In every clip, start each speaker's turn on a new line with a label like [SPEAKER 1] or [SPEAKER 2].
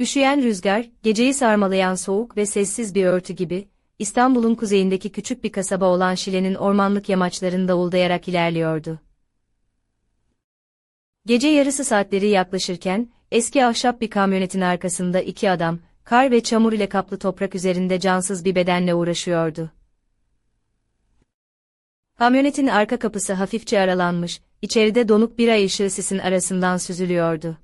[SPEAKER 1] Üşüyen rüzgar, geceyi sarmalayan soğuk ve sessiz bir örtü gibi, İstanbul'un kuzeyindeki küçük bir kasaba olan Şile'nin ormanlık yamaçlarında uldayarak ilerliyordu. Gece yarısı saatleri yaklaşırken, eski ahşap bir kamyonetin arkasında iki adam, kar ve çamur ile kaplı toprak üzerinde cansız bir bedenle uğraşıyordu. Kamyonetin arka kapısı hafifçe aralanmış, içeride donuk bir ay ışığı sisin arasından süzülüyordu.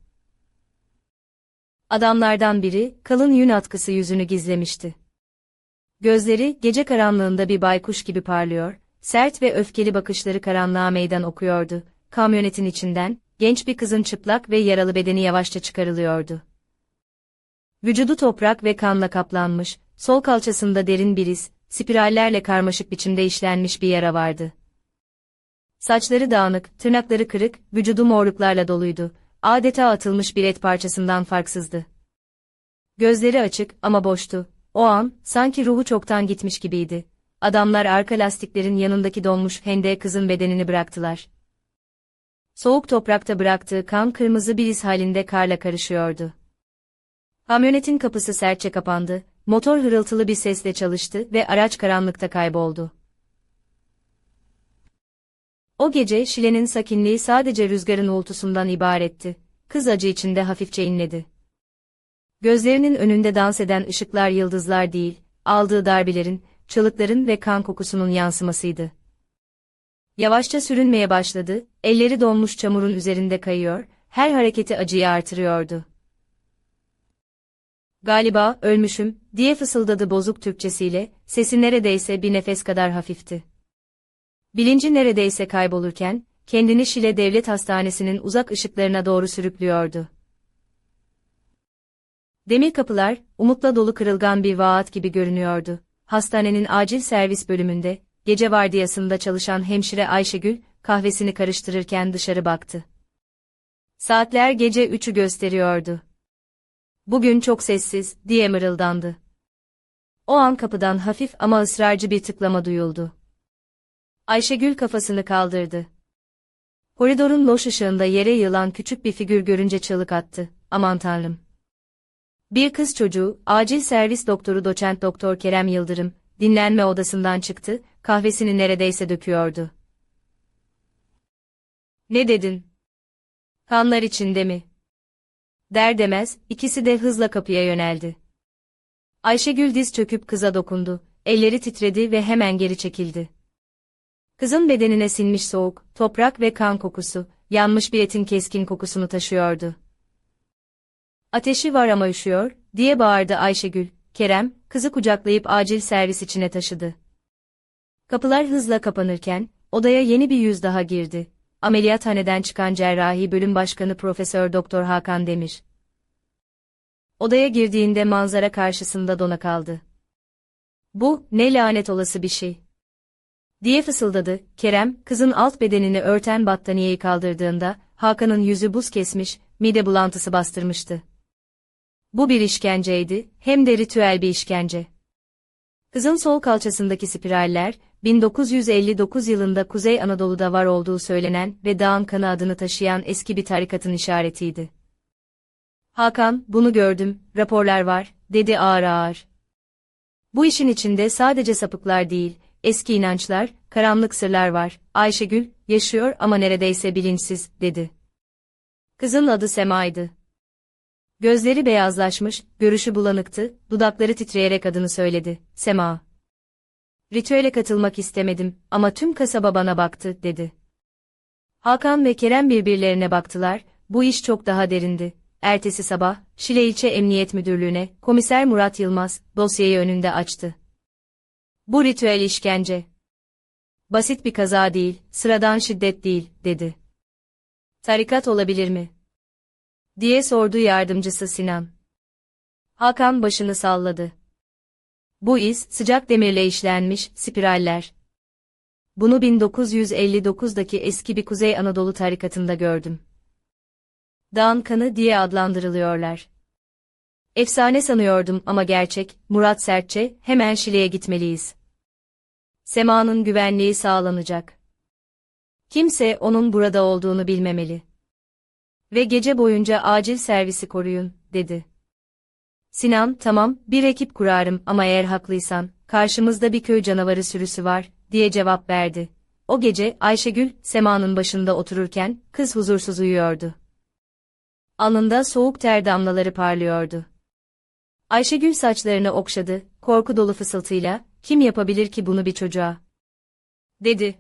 [SPEAKER 1] Adamlardan biri, kalın yün atkısı yüzünü gizlemişti. Gözleri, gece karanlığında bir baykuş gibi parlıyor, sert ve öfkeli bakışları karanlığa meydan okuyordu. Kamyonetin içinden, genç bir kızın çıplak ve yaralı bedeni yavaşça çıkarılıyordu. Vücudu toprak ve kanla kaplanmış, sol kalçasında derin bir iz, spirallerle karmaşık biçimde işlenmiş bir yara vardı. Saçları dağınık, tırnakları kırık, vücudu morluklarla doluydu. Adeta atılmış bir et parçasından farksızdı. Gözleri açık ama boştu. O an, sanki ruhu çoktan gitmiş gibiydi. Adamlar arka lastiklerin yanındaki donmuş hendeğe kızın bedenini bıraktılar. Soğuk toprakta bıraktığı kan kırmızı bir iz halinde karla karışıyordu. Kamyonetin kapısı sertçe kapandı, motor hırıltılı bir sesle çalıştı ve araç karanlıkta kayboldu. O gece Şile'nin sakinliği sadece rüzgarın uğultusundan ibaretti. Kız acı içinde hafifçe inledi. Gözlerinin önünde dans eden ışıklar yıldızlar değil, aldığı darbelerin, çığlıkların ve kan kokusunun yansımasıydı. Yavaşça sürünmeye başladı, elleri donmuş çamurun üzerinde kayıyor, her hareketi acıyı artırıyordu. Galiba ölmüşüm, diye fısıldadı bozuk Türkçesiyle, sesi neredeyse bir nefes kadar hafifti. Bilinci neredeyse kaybolurken, kendini Şile Devlet Hastanesi'nin uzak ışıklarına doğru sürüklüyordu. Demir kapılar, umutla dolu kırılgan bir vaat gibi görünüyordu. Hastanenin acil servis bölümünde, gece vardiyasında çalışan hemşire Ayşegül, kahvesini karıştırırken dışarı baktı. Saatler gece üçü gösteriyordu. Bugün çok sessiz, diye mırıldandı. O an kapıdan hafif ama ısrarcı bir tıklama duyuldu. Ayşegül kafasını kaldırdı. Koridorun loş ışığında yere yığılan küçük bir figür görünce çığlık attı. Aman tanrım. Bir kız çocuğu, acil servis doktoru doçent doktor Kerem Yıldırım, dinlenme odasından çıktı, kahvesini neredeyse döküyordu. Ne dedin? Kanlar içinde mi? Der demez, ikisi de hızla kapıya yöneldi. Ayşegül diz çöküp kıza dokundu, elleri titredi ve hemen geri çekildi. Kızın bedenine sinmiş soğuk, toprak ve kan kokusu, yanmış bir etin keskin kokusunu taşıyordu. Ateşi var ama üşüyor, diye bağırdı Ayşegül. Kerem, kızı kucaklayıp acil servis içine taşıdı. Kapılar hızla kapanırken, odaya yeni bir yüz daha girdi. Ameliyathaneden çıkan cerrahi bölüm başkanı Profesör Doktor Hakan Demir. Odaya girdiğinde manzara karşısında dona kaldı. Bu, ne lanet olası bir şey diye fısıldadı. Kerem, kızın alt bedenini örten battaniyeyi kaldırdığında, Hakan'ın yüzü buz kesmiş, mide bulantısı bastırmıştı. Bu bir işkenceydi, hem de ritüel bir işkence. Kızın sol kalçasındaki spiraller, 1959 yılında Kuzey Anadolu'da var olduğu söylenen ve Dağın Kanı adını taşıyan eski bir tarikatın işaretiydi. Hakan, bunu gördüm, raporlar var, dedi ağır ağır. Bu işin içinde sadece sapıklar değil, eski inançlar, karanlık sırlar var. Ayşegül, yaşıyor ama neredeyse bilinçsiz, dedi. Kızın adı Sema'ydı. Gözleri beyazlaşmış, görüşü bulanıktı, dudakları titreyerek adını söyledi. Sema. Ritüele katılmak istemedim ama tüm kasaba bana baktı, dedi. Hakan ve Kerem birbirlerine baktılar, bu iş çok daha derindi. Ertesi sabah, Şile İlçe Emniyet Müdürlüğü'ne, komiser Murat Yılmaz, dosyayı önünde açtı. Bu ritüel işkence. Basit bir kaza değil, sıradan şiddet değil, dedi. Tarikat olabilir mi? diye sordu yardımcısı Sinan. Hakan başını salladı. Bu iz, sıcak demirle işlenmiş, spiraller. Bunu 1959'daki eski bir Kuzey Anadolu tarikatında gördüm. Dağın kanı diye adlandırılıyorlar. Efsane sanıyordum ama gerçek, Murat Sertçe, hemen Şile'ye gitmeliyiz. Sema'nın güvenliği sağlanacak. Kimse onun burada olduğunu bilmemeli. Ve gece boyunca acil servisi koruyun, dedi. Sinan, tamam, bir ekip kurarım ama eğer haklıysan, karşımızda bir köy canavarı sürüsü var, diye cevap verdi. O gece Ayşegül, Sema'nın başında otururken, kız huzursuz uyuyordu. Alnında soğuk ter damlaları parlıyordu. Ayşegül saçlarını okşadı, korku dolu fısıltıyla, kim yapabilir ki bunu bir çocuğa? Dedi.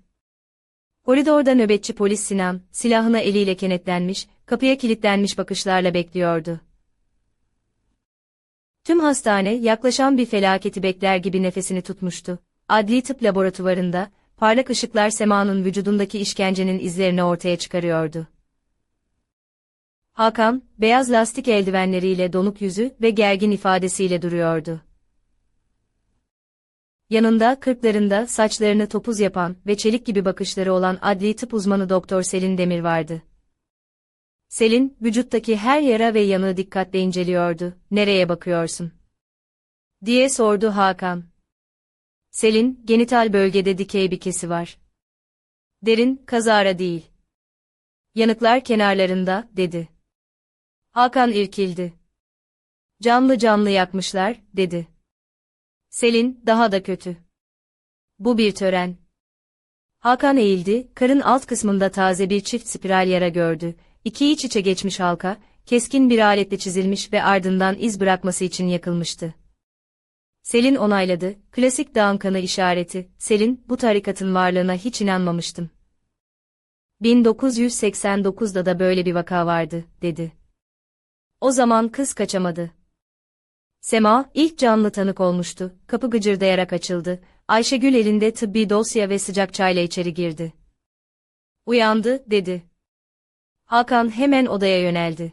[SPEAKER 1] Koridorda nöbetçi polis Sinan, silahına eliyle kenetlenmiş, kapıya kilitlenmiş bakışlarla bekliyordu. Tüm hastane yaklaşan bir felaketi bekler gibi nefesini tutmuştu. Adli tıp laboratuvarında, parlak ışıklar Sema'nın vücudundaki işkencenin izlerini ortaya çıkarıyordu. Hakan, beyaz lastik eldivenleriyle donuk yüzü ve gergin ifadesiyle duruyordu. Yanında kırklarında saçlarını topuz yapan ve çelik gibi bakışları olan adli tıp uzmanı Doktor Selin Demir vardı. Selin, vücuttaki her yara ve yanığı dikkatle inceliyordu. Nereye bakıyorsun? diye sordu Hakan. Selin, genital bölgede dikey bir kesi var. Derin, kazara değil. Yanıklar kenarlarında, dedi. Hakan irkildi. Canlı canlı yakmışlar, dedi. Selin, daha da kötü. Bu bir tören. Hakan eğildi, karın alt kısmında taze bir çift spiral yara gördü. İki iç içe geçmiş halka, keskin bir aletle çizilmiş ve ardından iz bırakması için yakılmıştı. Selin onayladı, klasik dağın kanı işareti, Selin, bu tarikatın varlığına hiç inanmamıştım. 1989'da da böyle bir vaka vardı, dedi. O zaman kız kaçamadı. Sema, ilk canlı tanık olmuştu, kapı gıcırdayarak açıldı, Ayşegül elinde tıbbi dosya ve sıcak çayla içeri girdi. Uyandı, dedi. Hakan hemen odaya yöneldi.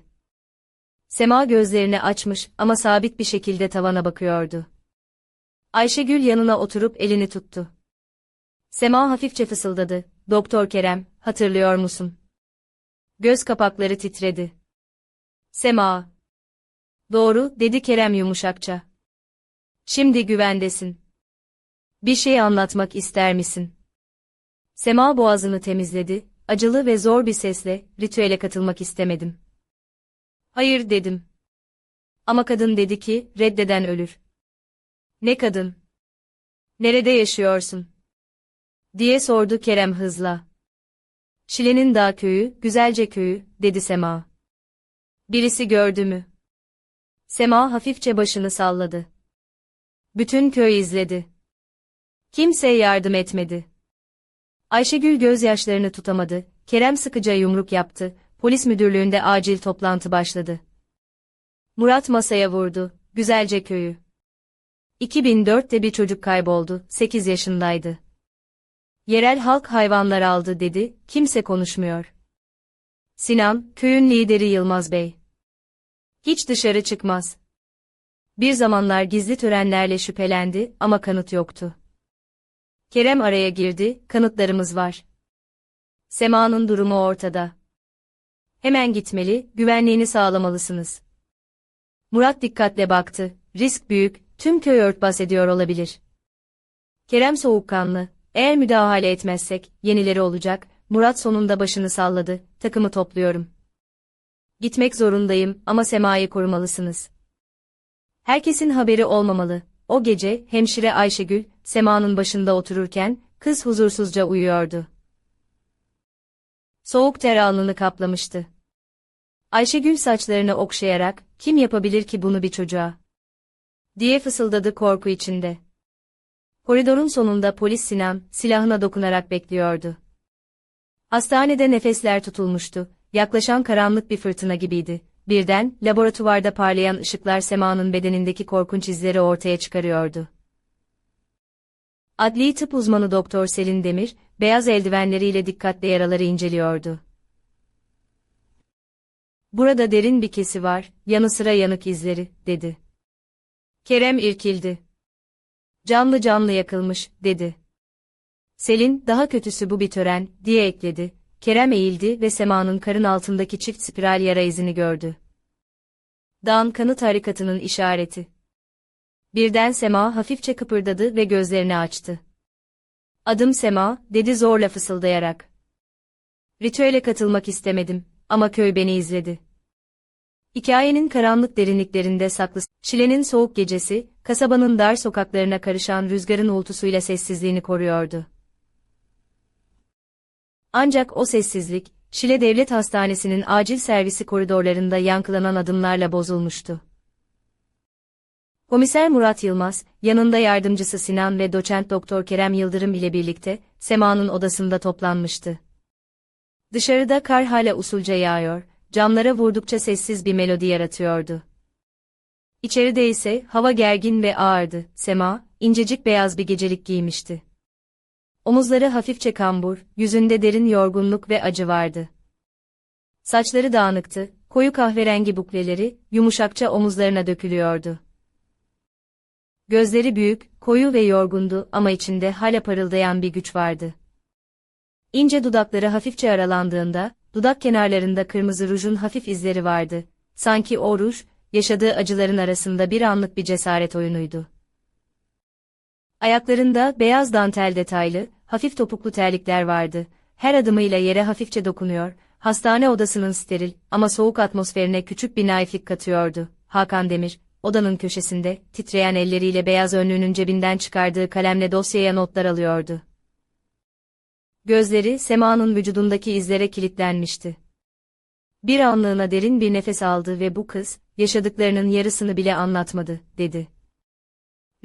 [SPEAKER 1] Sema gözlerini açmış ama sabit bir şekilde tavana bakıyordu. Ayşegül yanına oturup elini tuttu. Sema hafifçe fısıldadı. Doktor Kerem, hatırlıyor musun? Göz kapakları titredi. Sema. Doğru, dedi Kerem yumuşakça. Şimdi güvendesin. Bir şey anlatmak ister misin? Sema boğazını temizledi, acılı ve zor bir sesle, ritüele katılmak istemedim. Hayır dedim. Ama kadın dedi ki, reddeden ölür. Ne kadın? Nerede yaşıyorsun? diye sordu Kerem hızla. Şile'nin dağ köyü, güzelce köyü, dedi Sema. Birisi gördü mü? Sema hafifçe başını salladı. Bütün köy izledi. Kimse yardım etmedi. Ayşegül gözyaşlarını tutamadı, Kerem sıkıca yumruk yaptı, polis müdürlüğünde acil toplantı başladı. Murat masaya vurdu, güzelce köyü. 2004'te bir çocuk kayboldu, 8 yaşındaydı. Yerel halk hayvanlar aldı dedi, kimse konuşmuyor. Sinan, köyün lideri Yılmaz Bey. Hiç dışarı çıkmaz. Bir zamanlar gizli törenlerle şüphelendi ama kanıt yoktu. Kerem araya girdi, kanıtlarımız var. Sema'nın durumu ortada. Hemen gitmeli, güvenliğini sağlamalısınız. Murat dikkatle baktı, risk büyük, tüm köy örtbas ediyor olabilir. Kerem soğukkanlı, eğer müdahale etmezsek, yenileri olacak, Murat sonunda başını salladı, takımı topluyorum. Gitmek zorundayım ama Sema'yı korumalısınız. Herkesin haberi olmamalı. O gece, hemşire Ayşegül, Sema'nın başında otururken, kız huzursuzca uyuyordu. Soğuk ter alnını kaplamıştı. Ayşegül saçlarını okşayarak, kim yapabilir ki bunu bir çocuğa? diye fısıldadı korku içinde. Koridorun sonunda polis Sinan, silahına dokunarak bekliyordu. Hastanede nefesler tutulmuştu, yaklaşan karanlık bir fırtına gibiydi. Birden, laboratuvarda parlayan ışıklar Sema'nın bedenindeki korkunç izleri ortaya çıkarıyordu. Adli tıp uzmanı Doktor Selin Demir, beyaz eldivenleriyle dikkatle yaraları inceliyordu. Burada derin bir kesi var, yanı sıra yanık izleri, dedi. Kerem irkildi. Canlı canlı yakılmış, dedi. Selin, daha kötüsü bu bir tören, diye ekledi. Kerem eğildi ve Sema'nın karın altındaki çift spiral yara izini gördü. Dağın kanı tarikatının işareti. Birden Sema hafifçe kıpırdadı ve gözlerini açtı. Adım Sema, dedi zorla fısıldayarak. Ritüele katılmak istemedim ama köy beni izledi. Hikayenin karanlık derinliklerinde saklı, Şile'nin soğuk gecesi, kasabanın dar sokaklarına karışan rüzgarın uğultusuyla sessizliğini koruyordu. Ancak o sessizlik, Şile Devlet Hastanesi'nin acil servisi koridorlarında yankılanan adımlarla bozulmuştu. Komiser Murat Yılmaz, yanında yardımcısı Sinan ve doçent doktor Kerem Yıldırım ile birlikte, Sema'nın odasında toplanmıştı. Dışarıda kar hala usulca yağıyor, camlara vurdukça sessiz bir melodi yaratıyordu. İçeride ise hava gergin ve ağırdı. Sema, incecik beyaz bir gecelik giymişti. Omuzları hafifçe kambur, yüzünde derin yorgunluk ve acı vardı. Saçları dağınıktı, koyu kahverengi bukleleri, yumuşakça omuzlarına dökülüyordu. Gözleri büyük, koyu ve yorgundu ama içinde hala parıldayan bir güç vardı. İnce dudakları hafifçe aralandığında, dudak kenarlarında kırmızı rujun hafif izleri vardı. Sanki o ruj, yaşadığı acıların arasında bir anlık bir cesaret oyunuydu. Ayaklarında beyaz dantel detaylı, hafif topuklu terlikler vardı. Her adımıyla yere hafifçe dokunuyor, hastane odasının steril ama soğuk atmosferine küçük bir naiflik katıyordu. Hakan Demir, odanın köşesinde, titreyen elleriyle beyaz önlüğünün cebinden çıkardığı kalemle dosyaya notlar alıyordu. Gözleri Sema'nın vücudundaki izlere kilitlenmişti. Bir anlığına derin bir nefes aldı ve bu kız, yaşadıklarının yarısını bile anlatmadı, dedi.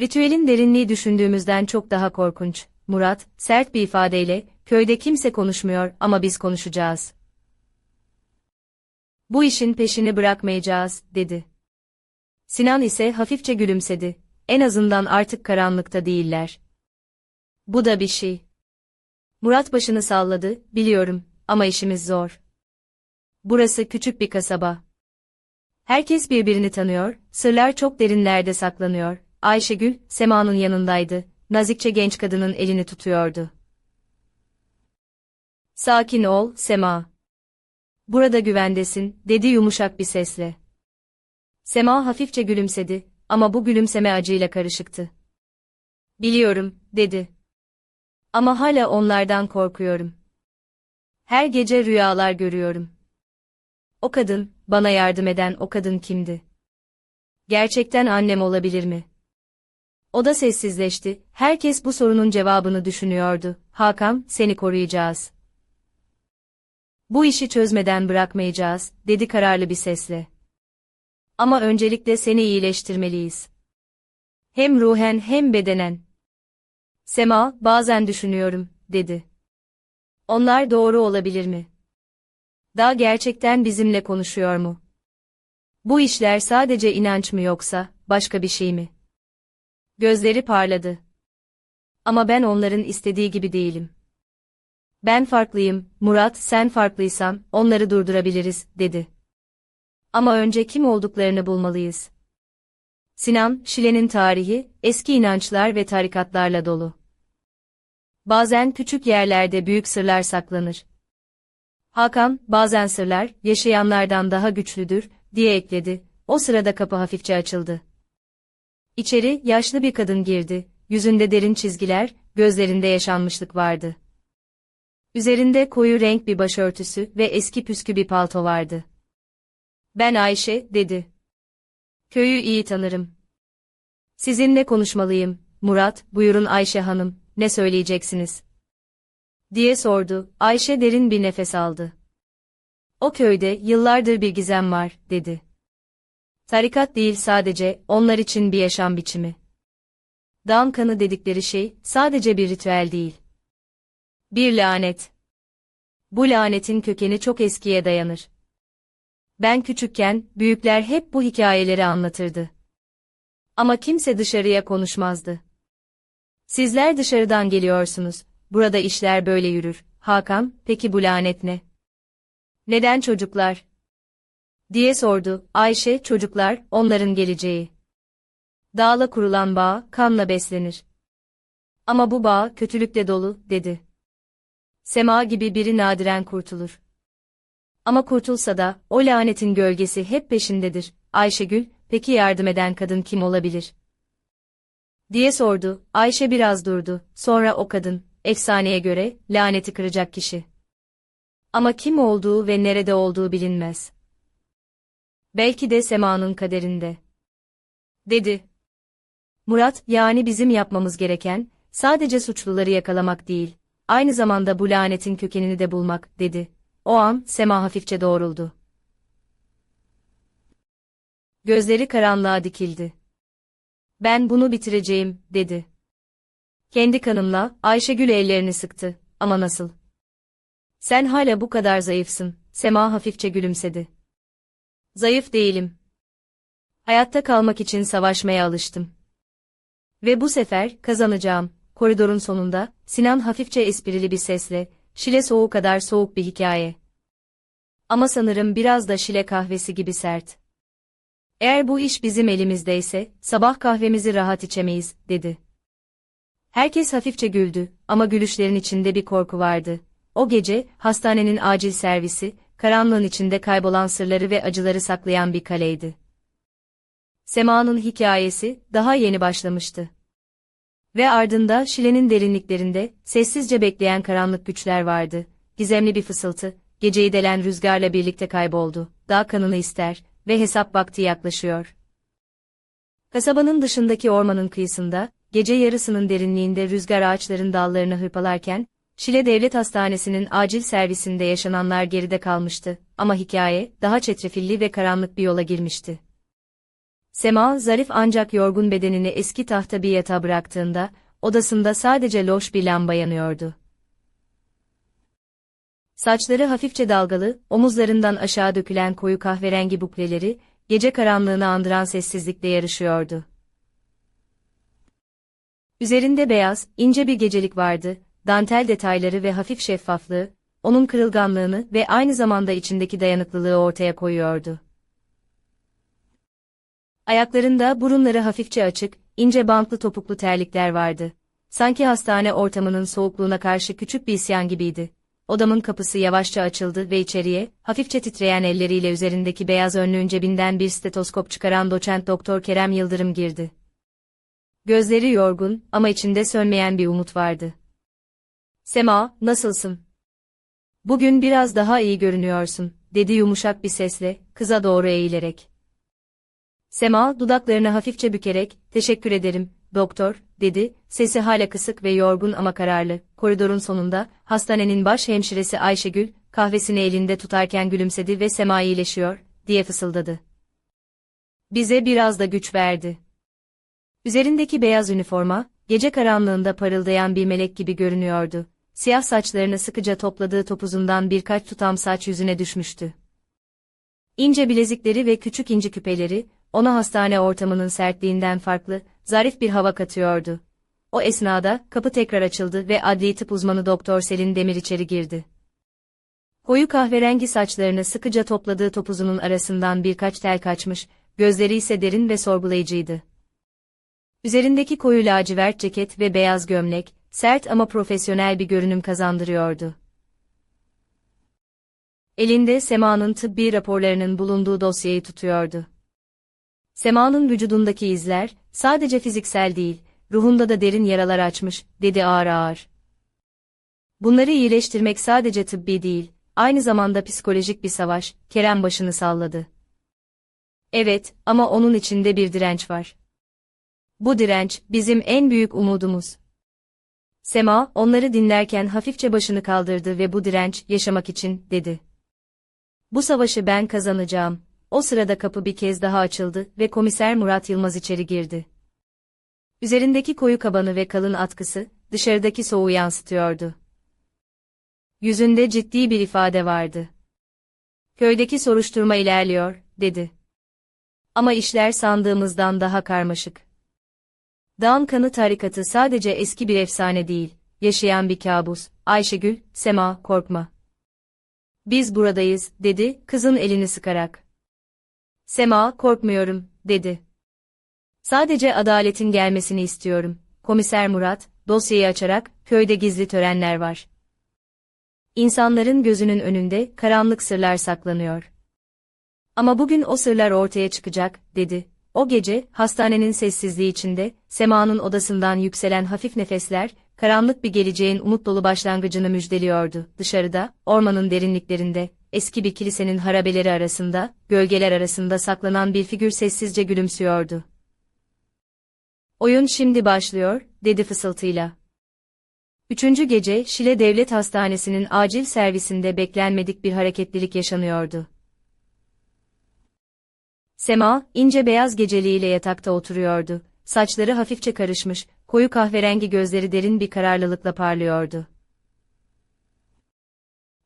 [SPEAKER 1] Ritüelin derinliği düşündüğümüzden çok daha korkunç. Murat, sert bir ifadeyle, köyde kimse konuşmuyor ama biz konuşacağız. Bu işin peşini bırakmayacağız, dedi. Sinan ise hafifçe gülümsedi. En azından artık karanlıkta değiller. Bu da bir şey. Murat başını salladı, biliyorum, ama işimiz zor. Burası küçük bir kasaba. Herkes birbirini tanıyor, sırlar çok derinlerde saklanıyor. Ayşegül, Sema'nın yanındaydı, nazikçe genç kadının elini tutuyordu. Sakin ol, Sema. Burada güvendesin, dedi yumuşak bir sesle. Sema hafifçe gülümsedi, ama bu gülümseme acıyla karışıktı. Biliyorum, dedi. Ama hala onlardan korkuyorum. Her gece rüyalar görüyorum. O kadın, bana yardım eden o kadın kimdi? Gerçekten annem olabilir mi? O da sessizleşti, herkes bu sorunun cevabını düşünüyordu. Hakan, seni koruyacağız. Bu işi çözmeden bırakmayacağız, dedi kararlı bir sesle. Ama öncelikle seni iyileştirmeliyiz. Hem ruhen hem bedenen. Sema, bazen düşünüyorum, dedi. Onlar doğru olabilir mi? Daha gerçekten bizimle konuşuyor mu? Bu işler sadece inanç mı yoksa, başka bir şey mi? Gözleri parladı. Ama ben onların istediği gibi değilim. Ben farklıyım, Murat sen farklıysan, onları durdurabiliriz, dedi. Ama önce kim olduklarını bulmalıyız. Sinan, Şile'nin tarihi, eski inançlar ve tarikatlarla dolu. Bazen küçük yerlerde büyük sırlar saklanır. Hakan, bazen sırlar, yaşayanlardan daha güçlüdür, diye ekledi. O sırada kapı hafifçe açıldı. İçeri, yaşlı bir kadın girdi. Yüzünde derin çizgiler, gözlerinde yaşanmışlık vardı. Üzerinde koyu renk bir başörtüsü ve eski püskü bir palto vardı. Ben Ayşe, dedi. Köyü iyi tanırım. Sizinle konuşmalıyım. Murat, buyurun Ayşe Hanım, ne söyleyeceksiniz? Diye sordu, Ayşe derin bir nefes aldı. O köyde yıllardır bir gizem var, dedi. Tarikat değil sadece, onlar için bir yaşam biçimi. Kanı dedikleri şey, sadece bir ritüel değil. Bir lanet. Bu lanetin kökeni çok eskiye dayanır. Ben küçükken, büyükler hep bu hikayeleri anlatırdı. Ama kimse dışarıya konuşmazdı. Sizler dışarıdan geliyorsunuz, burada işler böyle yürür. Hakan, peki bu lanet ne? Neden çocuklar? Diye sordu. Ayşe, çocuklar, onların geleceği. Dağla kurulan bağ, kanla beslenir. Ama bu bağ, kötülükle dolu, dedi. Sema gibi biri nadiren kurtulur. Ama kurtulsa da, o lanetin gölgesi hep peşindedir. Ayşegül, peki yardım eden kadın kim olabilir? Diye sordu, Ayşe biraz durdu, sonra o kadın, efsaneye göre, laneti kıracak kişi. Ama kim olduğu ve nerede olduğu bilinmez. Belki de Sema'nın kaderinde. Dedi. Murat, yani bizim yapmamız gereken, sadece suçluları yakalamak değil, aynı zamanda bu lanetin kökenini de bulmak, dedi. O an, Sema hafifçe doğruldu. Gözleri karanlığa dikildi. Ben bunu bitireceğim, dedi. Kendi kanımla, Ayşegül ellerini sıktı, ama nasıl? Sen hala bu kadar zayıfsın, Sema hafifçe gülümsedi. Zayıf değilim. Hayatta kalmak için savaşmaya alıştım. Ve bu sefer, kazanacağım. Koridorun sonunda, Sinan hafifçe esprili bir sesle, Şile soğuğu kadar soğuk bir hikaye. Ama sanırım biraz da Şile kahvesi gibi sert. Eğer bu iş bizim elimizdeyse, sabah kahvemizi rahat içemeyiz, dedi. Herkes hafifçe güldü, ama gülüşlerin içinde bir korku vardı. O gece, hastanenin acil servisi, karanlığın içinde kaybolan sırları ve acıları saklayan bir kaleydi. Sema'nın hikayesi, daha yeni başlamıştı. Ve ardında Şile'nin derinliklerinde, sessizce bekleyen karanlık güçler vardı. Gizemli bir fısıltı, geceyi delen rüzgarla birlikte kayboldu. Dağ kanını ister ve hesap vakti yaklaşıyor. Kasabanın dışındaki ormanın kıyısında, gece yarısının derinliğinde rüzgar ağaçların dallarını hırpalarken, Şile Devlet Hastanesi'nin acil servisinde yaşananlar geride kalmıştı ama hikaye daha çetrefilli ve karanlık bir yola girmişti. Sema, zarif ancak yorgun bedenini eski tahta bir yatağa bıraktığında, odasında sadece loş bir lamba yanıyordu. Saçları hafifçe dalgalı, omuzlarından aşağı dökülen koyu kahverengi bukleleri, gece karanlığını andıran sessizlikle yarışıyordu. Üzerinde beyaz, ince bir gecelik vardı, dantel detayları ve hafif şeffaflığı, onun kırılganlığını ve aynı zamanda içindeki dayanıklılığı ortaya koyuyordu. Ayaklarında burunları hafifçe açık, ince bantlı topuklu terlikler vardı. Sanki hastane ortamının soğukluğuna karşı küçük bir isyan gibiydi. Odamın kapısı yavaşça açıldı ve içeriye, hafifçe titreyen elleriyle üzerindeki beyaz önlüğün cebinden bir stetoskop çıkaran doçent doktor Kerem Yıldırım girdi. Gözleri yorgun ama içinde sönmeyen bir umut vardı. Sema, nasılsın? Bugün biraz daha iyi görünüyorsun, dedi yumuşak bir sesle, kıza doğru eğilerek. Sema, dudaklarını hafifçe bükerek, teşekkür ederim, doktor, dedi, sesi hala kısık ve yorgun ama kararlı. Koridorun sonunda, hastanenin baş hemşiresi Ayşegül, kahvesini elinde tutarken gülümsedi ve Sema iyileşiyor, diye fısıldadı. Bize biraz da güç verdi. Üzerindeki beyaz üniforma, gece karanlığında parıldayan bir melek gibi görünüyordu. Siyah saçlarını sıkıca topladığı topuzundan birkaç tutam saç yüzüne düşmüştü. İnce bilezikleri ve küçük inci küpeleri, ona hastane ortamının sertliğinden farklı, zarif bir hava katıyordu. O esnada, kapı tekrar açıldı ve adli tıp uzmanı Doktor Selin Demir içeri girdi. Koyu kahverengi saçlarını sıkıca topladığı topuzunun arasından birkaç tel kaçmış, gözleri ise derin ve sorgulayıcıydı. Üzerindeki koyu lacivert ceket ve beyaz gömlek, sert ama profesyonel bir görünüm kazandırıyordu. Elinde Sema'nın tıbbi raporlarının bulunduğu dosyayı tutuyordu. Sema'nın vücudundaki izler, sadece fiziksel değil, ruhunda da derin yaralar açmış, dedi ağır ağır. Bunları iyileştirmek sadece tıbbi değil, aynı zamanda psikolojik bir savaş, Kerem başını salladı. Evet, ama onun içinde bir direnç var. Bu direnç, bizim en büyük umudumuz. Sema, onları dinlerken hafifçe başını kaldırdı ve bu direnç, yaşamak için, dedi. Bu savaşı ben kazanacağım. O sırada kapı bir kez daha açıldı ve komiser Murat Yılmaz içeri girdi. Üzerindeki koyu kabanı ve kalın atkısı, dışarıdaki soğuğu yansıtıyordu. Yüzünde ciddi bir ifade vardı. Köydeki soruşturma ilerliyor, dedi. Ama işler sandığımızdan daha karmaşık. Dağın kanı tarikatı sadece eski bir efsane değil, yaşayan bir kabus. Ayşegül, Sema, korkma. Biz buradayız, dedi, kızın elini sıkarak. Sema, korkmuyorum, dedi. Sadece adaletin gelmesini istiyorum. Komiser Murat, dosyayı açarak, köyde gizli törenler var. İnsanların gözünün önünde karanlık sırlar saklanıyor. Ama bugün o sırlar ortaya çıkacak, dedi. O gece, hastanenin sessizliği içinde, Sema'nın odasından yükselen hafif nefesler, karanlık bir geleceğin umut dolu başlangıcını müjdeliyordu. Dışarıda, ormanın derinliklerinde, eski bir kilisenin harabeleri arasında, gölgeler arasında saklanan bir figür sessizce gülümsüyordu. Oyun şimdi başlıyor, dedi fısıltıyla. Üçüncü gece, Şile Devlet Hastanesi'nin acil servisinde beklenmedik bir hareketlilik yaşanıyordu. Sema, ince beyaz geceliğiyle yatakta oturuyordu. Saçları hafifçe karışmış, koyu kahverengi gözleri derin bir kararlılıkla parlıyordu.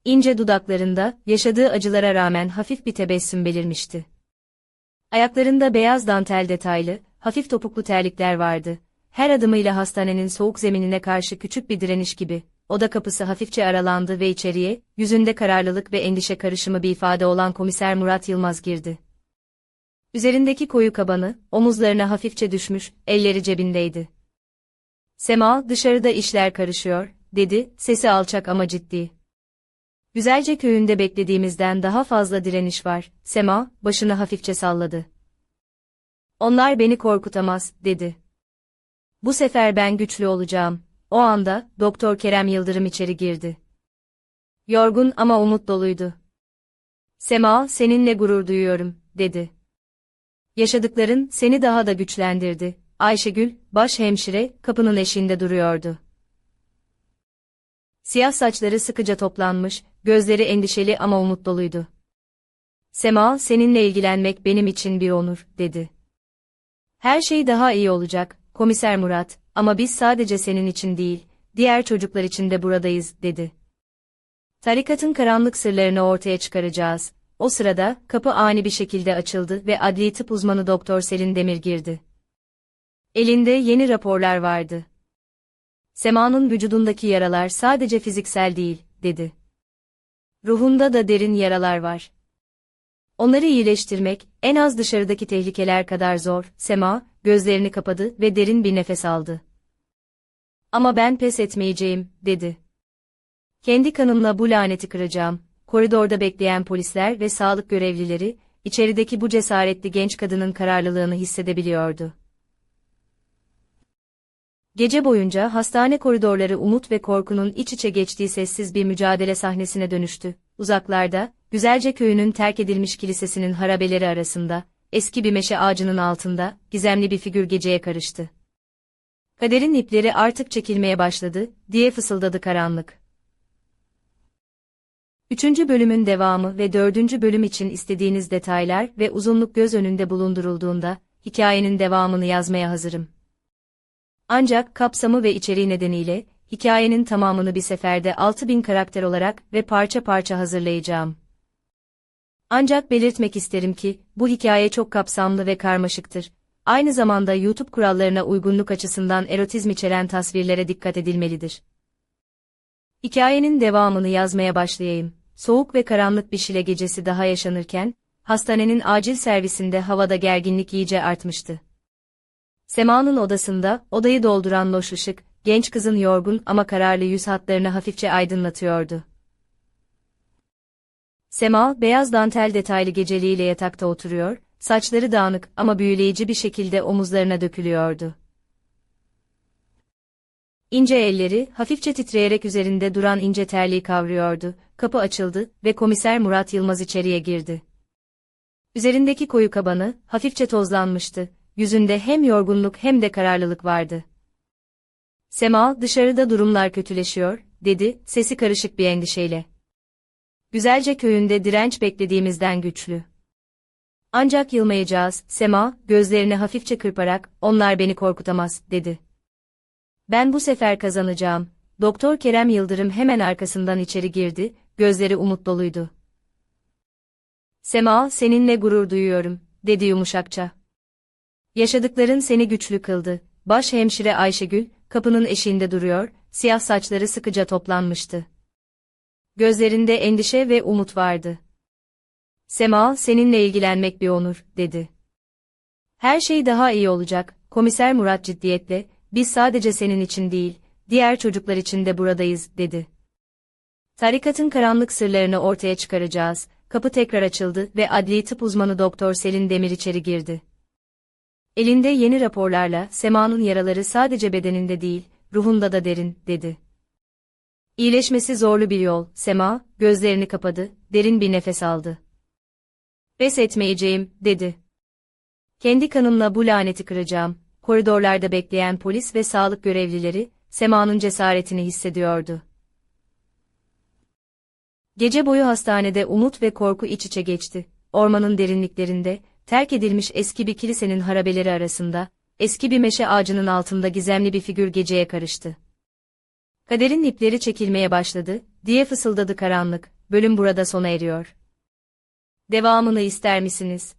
[SPEAKER 1] İnce dudaklarında, yaşadığı acılara rağmen hafif bir tebessüm belirmişti. Ayaklarında beyaz dantel detaylı, hafif topuklu terlikler vardı. Her adımıyla hastanenin soğuk zeminine karşı küçük bir direniş gibi, oda kapısı hafifçe aralandı ve içeriye, yüzünde kararlılık ve endişe karışımı bir ifade olan komiser Murat Yılmaz girdi. Üzerindeki koyu kabanı, omuzlarına hafifçe düşmüş, elleri cebindeydi. Sema, dışarıda işler karışıyor, dedi, sesi alçak ama ciddi. Güzelce köyünde beklediğimizden daha fazla direniş var, Sema, başını hafifçe salladı. Onlar beni korkutamaz, dedi. Bu sefer ben güçlü olacağım. O anda, Doktor Kerem Yıldırım içeri girdi. Yorgun ama umut doluydu. Sema, seninle gurur duyuyorum, dedi. Yaşadıkların seni daha da güçlendirdi. Ayşegül, baş hemşire, kapının eşiğinde duruyordu. Siyah saçları sıkıca toplanmış, gözleri endişeli ama umut doluydu. Sema, seninle ilgilenmek benim için bir onur, dedi. Her şey daha iyi olacak, komiser Murat, ama biz sadece senin için değil, diğer çocuklar için de buradayız, dedi. Tarikatın karanlık sırlarını ortaya çıkaracağız. O sırada, kapı ani bir şekilde açıldı ve adli tıp uzmanı Doktor Selin Demir girdi. Elinde yeni raporlar vardı. Sema'nın vücudundaki yaralar sadece fiziksel değil, dedi. Ruhunda da derin yaralar var. Onları iyileştirmek, en az dışarıdaki tehlikeler kadar zor, Sema, gözlerini kapadı ve derin bir nefes aldı. Ama ben pes etmeyeceğim, dedi. Kendi kanımla bu laneti kıracağım. Koridorda bekleyen polisler ve sağlık görevlileri, içerideki bu cesaretli genç kadının kararlılığını hissedebiliyordu. Gece boyunca hastane koridorları umut ve korkunun iç içe geçtiği sessiz bir mücadele sahnesine dönüştü. Uzaklarda, Güzelce köyünün terk edilmiş kilisesinin harabeleri arasında, eski bir meşe ağacının altında, gizemli bir figür geceye karıştı. Kaderin ipleri artık çekilmeye başladı, diye fısıldadı karanlık. Üçüncü bölümün devamı ve dördüncü bölüm için istediğiniz detaylar ve uzunluk göz önünde bulundurulduğunda, hikayenin devamını yazmaya hazırım. Ancak kapsamı ve içeriği nedeniyle, hikayenin tamamını bir seferde 6000 karakter olarak ve parça parça hazırlayacağım. Ancak belirtmek isterim ki, bu hikaye çok kapsamlı ve karmaşıktır. Aynı zamanda YouTube kurallarına uygunluk açısından erotizm içeren tasvirlere dikkat edilmelidir. Hikayenin devamını yazmaya başlayayım. Soğuk ve karanlık bir şile gecesi daha yaşanırken, hastanenin acil servisinde havada gerginlik iyice artmıştı. Sema'nın odasında, odayı dolduran loş ışık, genç kızın yorgun ama kararlı yüz hatlarını hafifçe aydınlatıyordu. Sema, beyaz dantel detaylı geceliğiyle yatakta oturuyor, saçları dağınık ama büyüleyici bir şekilde omuzlarına dökülüyordu. İnce elleri, hafifçe titreyerek üzerinde duran ince terliği kavruyordu, kapı açıldı ve komiser Murat Yılmaz içeriye girdi. Üzerindeki koyu kabanı, hafifçe tozlanmıştı, yüzünde hem yorgunluk hem de kararlılık vardı. Sema, dışarıda durumlar kötüleşiyor, dedi, sesi karışık bir endişeyle. Güzelce köyünde direnç beklediğimizden güçlü. Ancak yılmayacağız, Sema, gözlerini hafifçe kırparak, onlar beni korkutamaz, dedi. Ben bu sefer kazanacağım. Doktor Kerem Yıldırım hemen arkasından içeri girdi, gözleri umut doluydu. Sema, seninle gurur duyuyorum, dedi yumuşakça. Yaşadıkların seni güçlü kıldı. Baş hemşire Ayşegül, kapının eşiğinde duruyor, siyah saçları sıkıca toplanmıştı. Gözlerinde endişe ve umut vardı. Sema, seninle ilgilenmek bir onur, dedi. Her şey daha iyi olacak, komiser Murat ciddiyetle, biz sadece senin için değil, diğer çocuklar için de buradayız, dedi. Tarikatın karanlık sırlarını ortaya çıkaracağız, kapı tekrar açıldı ve adli tıp uzmanı Doktor Selin Demir içeri girdi. Elinde yeni raporlarla, Sema'nın yaraları sadece bedeninde değil, ruhunda da derin, dedi. İyileşmesi zorlu bir yol. Sema, gözlerini kapadı, derin bir nefes aldı. Pes etmeyeceğim, dedi. Kendi kanımla bu laneti kıracağım. Koridorlarda bekleyen polis ve sağlık görevlileri, Sema'nın cesaretini hissediyordu. Gece boyu hastanede umut ve korku iç içe geçti. Ormanın derinliklerinde, terk edilmiş eski bir kilisenin harabeleri arasında, eski bir meşe ağacının altında gizemli bir figür geceye karıştı. Kaderin ipleri çekilmeye başladı, diye fısıldadı karanlık, bölüm burada sona eriyor. Devamını ister misiniz?